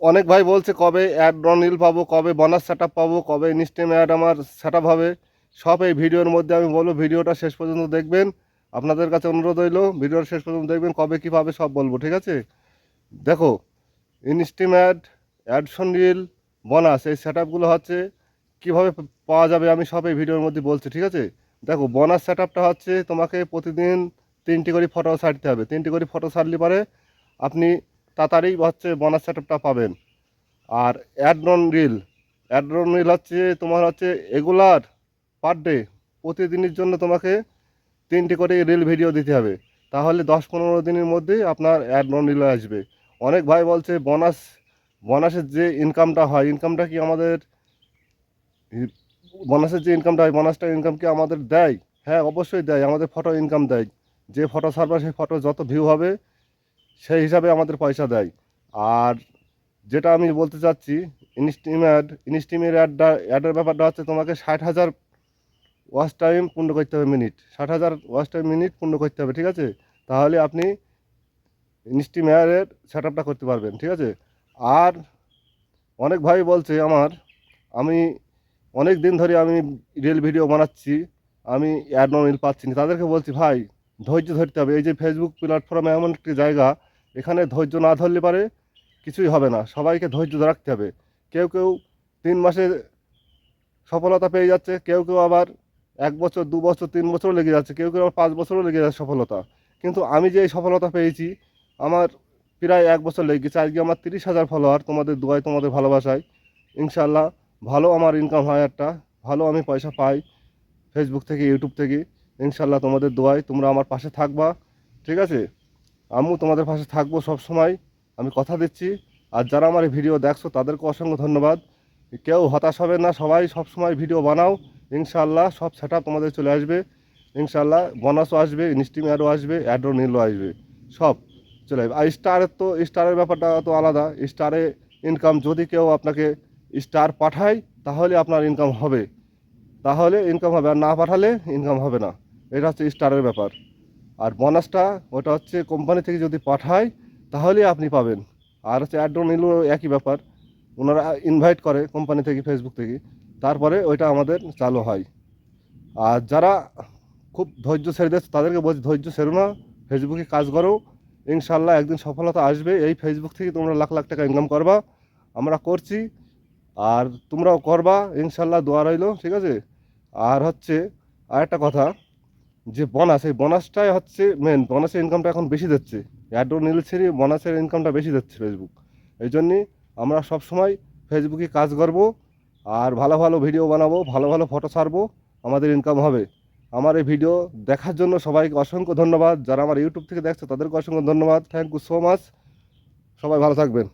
অনেক ভাই বলছে কবে অ্যাড রনিল পাবো, কবে বোনাস সেট পাবো, কবে ইনস্টেম অ্যাড আমার সেট হবে। সব এই ভিডিওর মধ্যে আমি বলব, ভিডিওটা শেষ পর্যন্ত দেখবেন। আপনাদের কাছে অনুরোধ হইল ভিডিওটা শেষ পর্যন্ত দেখবেন, কবে কী পাবে সব বলব, ঠিক আছে? দেখো ইনস্টিম অ্যাড অ্যাডসন রিল বোনাস এই সেট হচ্ছে কীভাবে পাওয়া যাবে আমি সব এই ভিডিওর মধ্যে বলছি, ঠিক আছে? দেখো বোনাস সেট হচ্ছে তোমাকে প্রতিদিন তিনটি করে ফটো ছাড়তে হবে। তিনটি করে ফটো ছাড়লে পরে আপনি তাড়াতাড়ি হচ্ছে বোনাস সেট আপটা পাবেন। আর অ্যাডরন রিল অ্যাডরন রিল হচ্ছে তোমার হচ্ছে এগুলার পার ডে প্রতিদিনের জন্য তোমাকে তিনটি করে রিল ভিডিও দিতে হবে। তাহলে দশ পনেরো দিনের মধ্যেই আপনার অ্যাডরন রিল আসবে। অনেক ভাই বলছে বোনাস বোনাসের যে ইনকামটা হয় ইনকামটা কি আমাদের বোনাসের যে ইনকামটা হয় বোনাসটা ইনকাম কি আমাদের দেয়? হ্যাঁ অবশ্যই দেয়, আমাদের ফটো ইনকাম দেয়। যে ফটো ছাড়বে, সেই ফটো যত ভিউ হবে সেই হিসাবে আমাদের পয়সা দেয়। আর যেটা আমি বলতে চাচ্ছি ইনস্টিম ইনস্টিমের অ্যাডটা অ্যাডের ব্যাপারটা হচ্ছে তোমাকে ষাট হাজার ওয়াচ টাইম পূর্ণ করতে হবে মিনিট ষাট হাজার ওয়াচ টাইম মিনিট পূর্ণ করতে হবে, ঠিক আছে? তাহলে আপনি ইনস্টিম অ্যাডের সেট আপটা করতে পারবেন, ঠিক আছে? আর অনেক ভাই বলছে আমার, আমি অনেক দিন ধরে আমি রিল ভিডিও বানাচ্ছি, আমি অ্যাড রিল পাচ্ছি না। তাদেরকে বলছি, ভাই, ধৈর্য ধরতে হবে। এই যে ফেসবুক প্ল্যাটফর্মে এমন একটি জায়গা এখানে ধৈর্য না ধরলে পারে কিছুই হবে না। সবাইকে ধৈর্য রাখতে হবে। কেউ কেউ তিন মাসে সফলতা পেয়ে যাচ্ছে, কেউ কেউ আবার এক বছর, দু বছর, তিন বছরও লেগে যাচ্ছে, কেউ কেউ আবার পাঁচ বছরও লেগে যাচ্ছে সফলতা। কিন্তু আমি যে সফলতা পেয়েছি, আমার প্রায় এক বছর লেগে গেছে। আজকে আমার তিরিশ হাজার ফলোয়ার তোমাদের দোয়ায়, তোমাদের ভালোবাসায়। ইনশাল্লাহ ভালো আমার ইনকাম হয় একটা, ভালো আমি পয়সা পাই ফেসবুক থেকে ইউটিউব থেকে। ইনশাল্লাহ তোমাদের দোয়ায়, তোমরা আমার পাশে থাকবা। ঠিক আছে? আমিও তোমাদের পাশে থাকব সব সময়। আমি কথা দিচ্ছি। আর যারা আমার ভিডিও দেখছ, তাদেরকে অসংখ্য ধন্যবাদ। কেউ হতাশ হবে না, সবাই সব সময় ভিডিও বানাও। ইনশাল্লাহ সব সেট তোমাদের চলে আসবে। ইনশাল্লাহ বোনাসও আসবে ইনস্টিম অ্যাডও আসবে অ্যাডও নীলও আসবে। সব চলে আসবে। আর স্টারের তো স্টারের ব্যাপারটা তো আলাদা। স্টারে ইনকাম যদি কেউ আপনাকে স্টার পাঠায়, তাহলে আপনার ইনকাম হবে। তাহলে ইনকাম হবে। আর না পাঠালে ইনকাম হবে না। এটা হচ্ছে স্টারের ব্যাপার। আর বোনাসটা ওটা হচ্ছে কোম্পানি থেকে যদি পাঠায়, তাহলে আপনি পাবেন। আর হচ্ছে অ্যাড্রো নিলেও একই ব্যাপার। ওনারা ইনভাইট করে কোম্পানি থেকে ফেসবুক থেকে। তারপরে ওইটা আমাদের চালু হয়। আর যারা খুব ধৈর্য ছেড়ে দিচ্ছে তাদেরকে বলছি, ধৈর্য ছেড়ো না। ফেসবুকে কাজ করো। ইনশাল্লাহ একদিন সফলতা আসবে। এই ফেসবুক থেকে তোমরা লাখ লাখ টাকা ইনকাম করবা। আমরা করছি। আর তোমরাও করবা। ইনশাল্লাহ দোয়া রইল, ঠিক আছে? আর হচ্ছে আর একটা কথা। যে বোনাস এই বোনাসটাই হচ্ছে মেন বোনাসের ইনকামটা এখন বেশি দিচ্ছে অ্যাডো নীল ছেড়ে বোনাসের ইনকামটা বেশি দিচ্ছে ফেসবুক এই জন্যে আমরা সব সময় ফেসবুকে কাজ করব, আর ভালো ভালো ভিডিও বানাবো, ভালো ভালো ফটো ছাড়বো, আমাদের ইনকাম হবে। আমার এই ভিডিও দেখার জন্য সবাইকে অসংখ্য ধন্যবাদ। যারা আমার ইউটিউব থেকে দেখছে, তাদেরকে অসংখ্য ধন্যবাদ। থ্যাংক ইউ সো মাচ সবাই ভালো থাকবেন।